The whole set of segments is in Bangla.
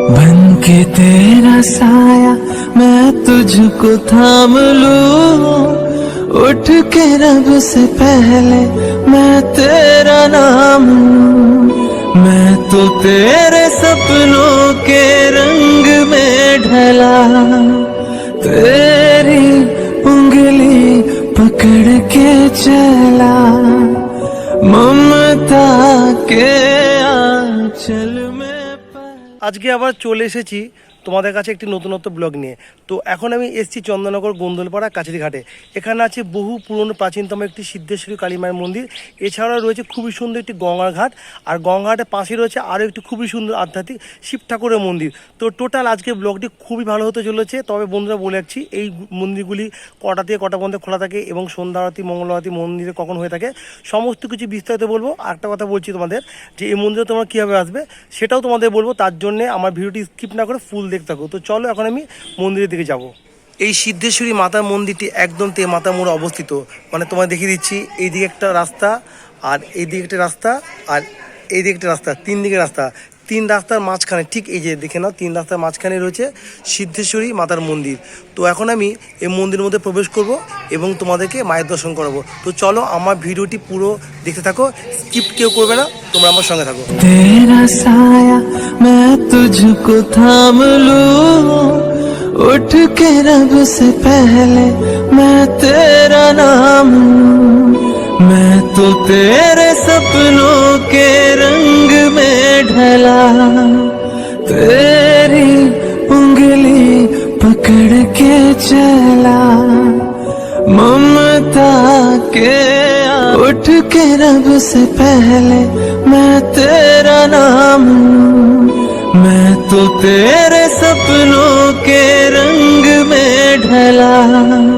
बन के तेरा साया मैं तुझको थाम लूँ। उठ के रब से पहले मैं तेरा नाम मैं तो तेरे सपनों के रंग में ढला। तेरी उंगली पकड़ के चला। ममता के আজকে আবার চলে এসেছি তোমাদের কাছে একটি নতুনত্ব ব্লগ নিয়ে। তো এখন আমি এসেছি চন্দননগর গোন্দলপাড়া কাছারি ঘাটে এখানে আছে বহু পুরনো প্রাচীনতম একটি সিদ্ধেশ্বরী কালীমায়ের মন্দির। এছাড়াও রয়েছে খুবই সুন্দর একটি গঙ্গার ঘাট। আর গঙ্গাঘাটের পাশে রয়েছে আরও একটি খুবই সুন্দর আধ্যাত্মিক শিব ঠাকুরের মন্দির। তো টোটাল আজকে ব্লগটি খুবই ভালো হতে চলেছে। তবে বন্ধুরা বলে রাখছি, এই মন্দিরগুলি কটা থেকে কটা পর্যন্ত খোলা থাকে এবং সন্ধ্যা আরতি, মঙ্গল আরতি, মন্দিরে কখন হয়ে থাকে, সমস্ত কিছু বিস্তারিত বলব। আর একটা কথা বলছি তোমাদের, যে এই মন্দিরে তোমরা কীভাবে আসবে, সেটাও তোমাদের বলব। তার জন্য আমার ভিডিওটি স্কিপ না করে ফুল দেখতে থাকো। তো চলো এখন আমি মন্দিরের দিকে যাব। এই সিদ্ধেশ্বরী মাতা মন্দিরটি একদম তে মাতা মোড়ে অবস্থিত। মানে তোমায় দেখিয়ে দিচ্ছি, এইদিকে একটা রাস্তা, আর এইদিকে একটা রাস্তা, আর এইদিকে একটা রাস্তা, তিন দিকে রাস্তা। তিন রাস্তার মাঝখানে, ঠিক এই যে দেখে নাও, তিন রাস্তার মাঝখানে রয়েছে সিদ্ধেশ্বরী মাতার মন্দির। তো এখন আমি এই মন্দিরের মধ্যে প্রবেশ করব এবং তোমাদেরকে মায়ের দর্শন করাবো। তো চলো, আমার ভিডিওটি পুরো দেখতে থাকো, স্কিপ কেউ করবে না, তোমরা আমার সঙ্গে থাকো। तुझको थाम लू। उठ के रब से पहले मैं तेरा नाम मैं तो तेरे सपनों के रंग में ढला। तेरी उंगली पकड़ के चला। ममता के उठ के रब से पहले मैं तेरा नाम मैं तो तेरे सपनों के रंग में ढला।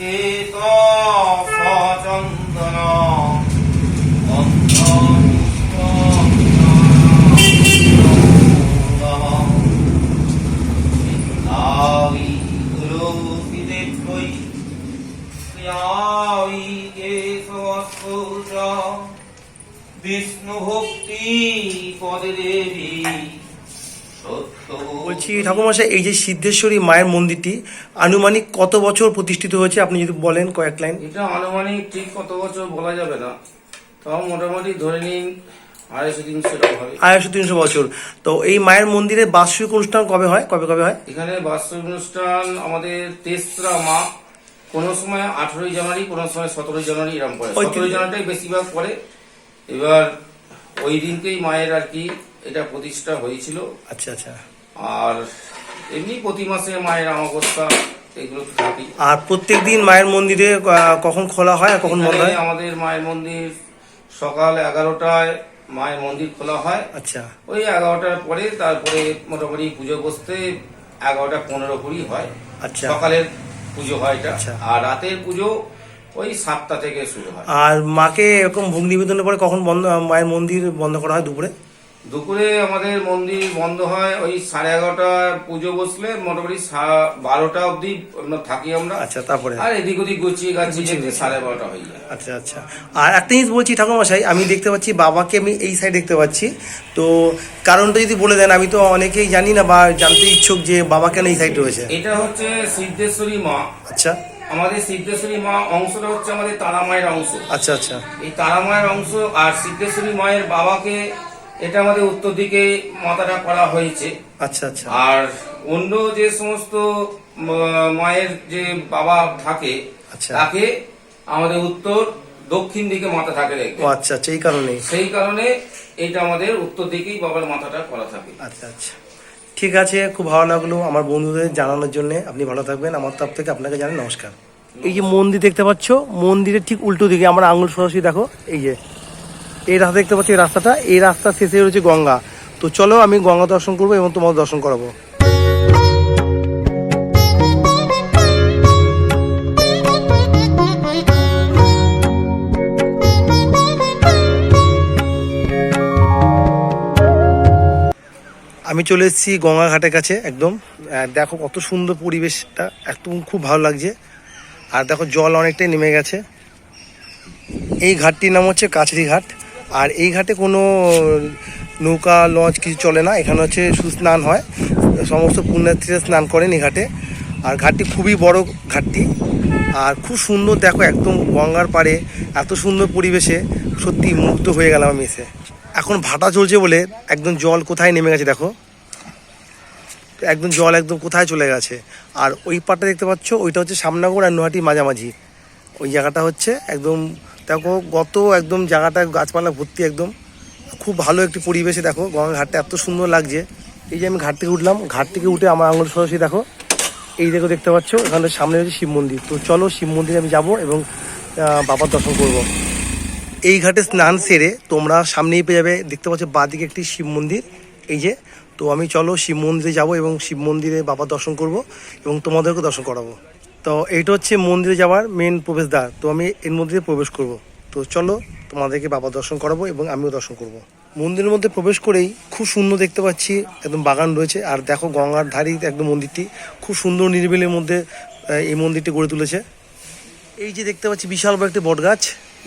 E বলছি ঠাকুরমশাই এই যে সিদ্ধেশ্বরী মায়ের মন্দিরটি আনুমানিক কত বছর প্রতিষ্ঠিত হয়েছে? আপনি যদি বলেন কয়েক লাইন। এটা আনুমানিক ঠিক কত বছর বলা যাবে না। তাও মোটামুটি ধরে নিন আড়াইশো তিনশো বছর। তো এই মায়ের মন্দিরে বার্ষিক অনুষ্ঠান কবে হয়? কবে কবে হয়? এখানে বাৎসরিক অনুষ্ঠান আমাদের তেসরা মা কোনো সময় আঠারোই জানুয়ারি কোনো সময় সতেরোই জানুয়ারি এরকম ওই সতেরোই জানুয়ারিটাই বেশিরভাগ পড়ে এবার ওই দিনকেই মায়ের আর কি এটা প্রতিষ্ঠা হয়েছিল। আচ্ছা আচ্ছা। আর এমনি প্রতি মাসে মায়ের আমাবস্যা এগুলো তো থাকেই। আর প্রত্যেক দিন মায়ের মন্দিরে আহ, কখন খোলা হয় আর কখন বন্ধ এখানে হয়? আমাদের মায়ের মন্দির সকাল এগারোটায় মায়ের মন্দির খোলা হয়। আচ্ছা। ওই এগারোটার পরে তারপরে মোটামুটি পুজো বসতে এগারোটা পনেরো কুড়ি হয়। আচ্ছা। সকালের পুজো হয় এটা। আচ্ছা। আর রাতের পুজো ওই সাতটা থেকে শুরু হয়। আর মাকে এরকম ভোগ নিবেদনের পরে কখন বন্ধ মায়ের মন্দির বন্ধ করা হয় দুপুরে? দুপুরে আমাদের মন্দির বন্ধ হয় ওই সাড়ে এগারোটা পুজো বসলে মোটামুটি বারোটা অবধি থাকি আমরা। আচ্ছা তারপরে? আর এদিক ওদিক গুছিয়ে গুছিয়ে। সাড়ে বারোটা হয়ে যায়। আচ্ছা আচ্ছা। আর একটা জিনিস বলছি ঠাকুরমশাই আমি দেখতে পাচ্ছি বাবাকে আমি এই সাইড দেখতে পাচ্ছি। তো কারণটা যদি বলে দেন আমি তো অনেকেই জানি না বা জানতে ইচ্ছুক যে বাবা কেন এই সাইড রয়েছে। এটা হচ্ছে সিদ্ধেশ্বরী মা। আচ্ছা। আমাদের সিদ্ধেশ্বরী মা অংশটা হচ্ছে আমাদের তারা মায়ের অংশ। আচ্ছা আচ্ছা। এই তারা মায়ের অংশ আর সিদ্ধেশ্বরী মায়ের বাবাকে এটা আমাদের উত্তর দিকে মাথাটা করা হয়েছে। আচ্ছা আচ্ছা। আর অন্য যে সমস্ত মায়ের যে বাবা থাকে আচ্ছা। তাকে আমাদের উত্তর দক্ষিণ দিকে মাথা থাকে রেখে। আচ্ছা আচ্ছা এই কারণে। সেই কারণে এটা আমাদের উত্তর দিকেই বাবার মাথাটা করা থাকে। আচ্ছা আচ্ছা। ঠিক আছে খুব ভালো লাগল আমার বন্ধুদের জানানোর জন্য। আপনি ভালো থাকবেন। আমার তরফ থেকে আপনাকে জানাই নমস্কার। এই যে মন্দির দেখতে পাচ্ছ মন্দিরের ঠিক উল্টো দিকে আমার আঙুল সরাসরি দেখো এই যে। এই রাস্তা দেখতে পাচ্ছি রাস্তাটা, এই রাস্তার শেষে রয়েছে গঙ্গা। তো চলো আমি গঙ্গা দর্শন করব এবং তোমার দর্শন করাবো। আমি চলে এসেছি গঙ্গাঘাটের কাছে, একদম। দেখো কত সুন্দর পরিবেশটা, একদম খুব ভালো লাগছে। আর দেখো জল অনেকটাই নেমে গেছে। এই ঘাটটির নাম হচ্ছে কাছড়ি ঘাট। আর এই ঘাটে কোনো নৌকা লঞ্চ কিছু চলে না। এখানে হচ্ছে সুস্নান হয়। সমস্ত পুণ্যার্থীরা স্নান করেন এই ঘাটে। আর ঘাটটি খুবই বড় ঘাটটি। আর খুব সুন্দর দেখো, একদম গঙ্গার পাড়ে, এত সুন্দর পরিবেশে। সত্যি মুগ্ধ হয়ে গেলাম আমি এসে। এখন ভাটা চলছে বলে একদম জল কোথায় নেমে গেছে দেখো। একদম জল একদম কোথায় চলে গেছে। আর ওই পাটটা দেখতে পাচ্ছ, ওইটা হচ্ছে সামনাগর আর নোহাটি মাঝামাঝি। ওই জায়গাটা হচ্ছে একদম দেখো, গত একদম জায়গাটা গাছপালা ভর্তি একদম। খুব ভালো একটি পরিবেশে দেখো গঙ্গা ঘাটটা এত সুন্দর লাগছে। এই যে আমি ঘাট থেকে উঠলাম, ঘাট থেকে উঠে আমার আঙুল সরাসরি দেখো, এই দেখো দেখতে পাচ্ছ, এখানে সামনে হচ্ছে শিব মন্দির। তো চলো শিব মন্দিরে আমি যাব এবং বাবার দর্শন করব। এই ঘাটে স্নান সেরে তোমরা সামনেই পেয়ে যাবে, দেখতে পাচ্ছ বাঁদিকে একটি শিব মন্দির। এই যে, তো আমি চলো শিব মন্দিরে যাব এবং শিব মন্দিরে বাবার দর্শন করব এবং তোমাদেরকে দর্শন করাবো। তো এইটা হচ্ছে মন্দিরে যাওয়ার মেন প্রবেশদ্বার। তো আমি এর মধ্যে প্রবেশ করব। তো চলো তোমাদেরকে বাবা দর্শন করাবো এবং আমিও দর্শন করব। মন্দিরের মধ্যে প্রবেশ করেই খুব সুন্দর দেখতে পাচ্ছি, একদম বাগান রয়েছে। আর দেখো গঙ্গার ধারেই একদম মন্দিরটি। খুব সুন্দর নিরিবিলির মধ্যে এই মন্দিরটি গড়ে তুলেছে। এই যে দেখতে পাচ্ছি বিশাল বড় একটি বট গাছ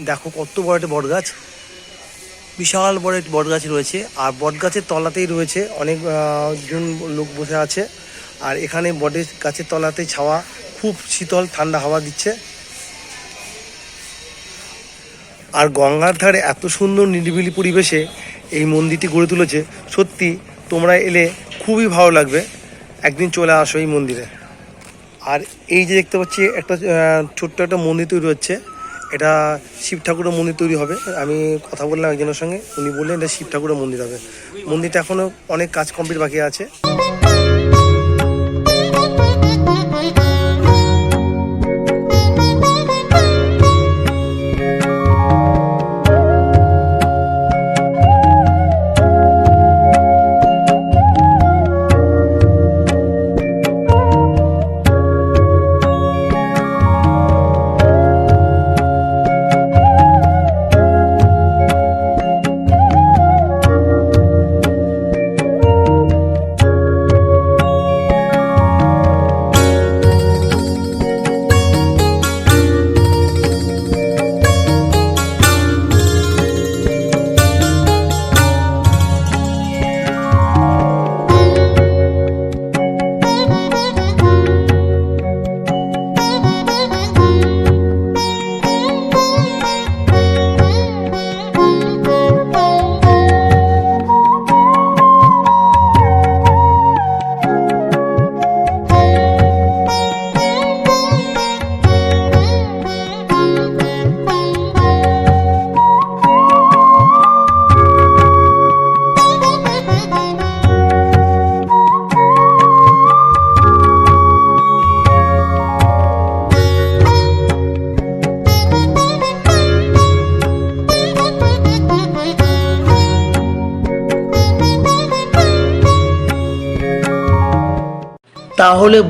দেখো কত বড় একটি বট গাছ বিশাল বড় একটি বট গাছ রয়েছে। আর বট গাছের তলাতেই রয়েছে অনেক জন লোক বসে আছে। আর এখানে বটের গাছের তলাতে ছাওয়া খুব শীতল ঠান্ডা হাওয়া দিচ্ছে। আর গঙ্গার ধারে এত সুন্দর নিরিবিলি পরিবেশে এই মন্দিরটি গড়ে তুলেছে, সত্যি তোমরা এলে খুবই ভালো লাগবে। একদিন চলে আসো এই মন্দিরে। আর এই যে দেখতে পাচ্ছি, একটা ছোট্ট একটা মন্দির তৈরি হচ্ছে। এটা শিব ঠাকুরের মন্দির তৈরি হবে। আমি কথা বললাম একজনের সঙ্গে, উনি বললেন এটা শিব ঠাকুরের মন্দির হবে। মন্দিরটা এখনও অনেক কাজ কমপ্লিট বাকি আছে।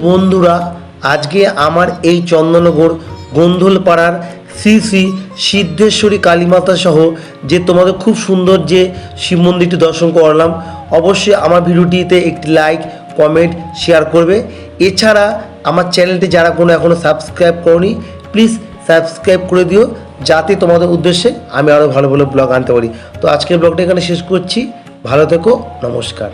বন্ধুরা, আজকে আমার এই চন্দননগর গোন্ধলপাড়ার শ্রী শ্রী সিদ্ধেশ্বরী কালীমাতা সহ যে তোমাদের খুব সুন্দর যে শিব মন্দিরটি দর্শন করলাম, অবশ্যই আমার ভিডিওটিতে একটি লাইক কমেন্ট শেয়ার করবে। এছাড়া আমার চ্যানেলটি যারা কোনো এখনও সাবস্ক্রাইব করনি প্লিজ সাবস্ক্রাইব করে দিও, যাতে তোমাদের উদ্দেশ্যে আমি আরও ভালো ভালো ব্লগ আনতে পারি। তো আজকের ব্লগটা এখানে শেষ করছি। ভালো থেকো, নমস্কার।